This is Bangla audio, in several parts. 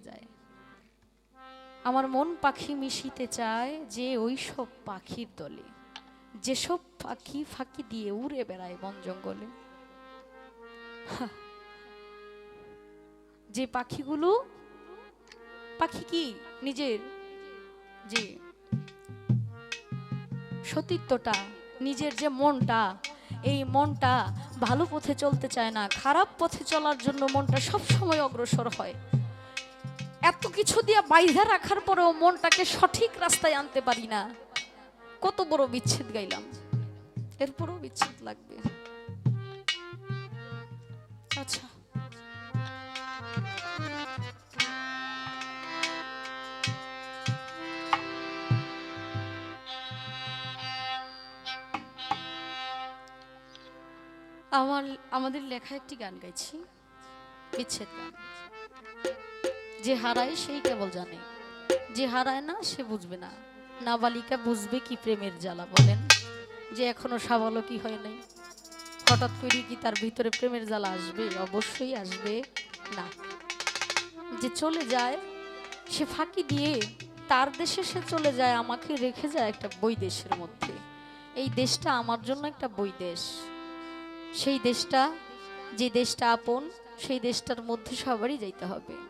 যায়। আমার মন পাখি মিশিতে চায়, যে ওই সব পাখির দলে। যেসব পাখি ফাঁকি দিয়ে উড়ে বেড়ায় বন জঙ্গলে। যে পাখিগুলো, পাখি কি নিজের? যে সতীত্বটা, নিজের যে মনটা, এই মনটা ভালো পথে চলতে চায় না, খারাপ পথে চলার জন্য মনটা সব সময় অগ্রসর হয়। এত কিছু দিয়ে বাইধা রাখার পরেও মনটাকে সঠিক রাস্তায় আনতে পারি না। কত বড় বিচ্ছেদ গাইলাম। এরপরও বিচ্ছেদ লাগবে। আচ্ছা। আমার, আমাদের লেখা একটি গান গাইছি। বিচ্ছেদ গান। যে হারায় সেই কেবল জানে। যে হারায় না, সে বুঝবে না। নাবালিকা বুঝবে কি প্রেমের জ্বালা বলেন। যে এখনও সাবালকই হয় নাই। হঠাৎ করে কি তার ভিতরে প্রেমের জ্বালা আসবে? অবশ্যই আসবে না। যে চলে যায়, সে ফাঁকি দিয়ে তার দেশে সে চলে যায়, আমাকে রেখে যায় একটা বই দেশের মধ্যে। এই দেশটা আমার জন্য একটা বই দেশ। সেই দেশটা, যে দেশটা আপন, সেই দেশটার মধ্যে সবারই যাইতে হবে।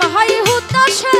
আমায় হুতাশে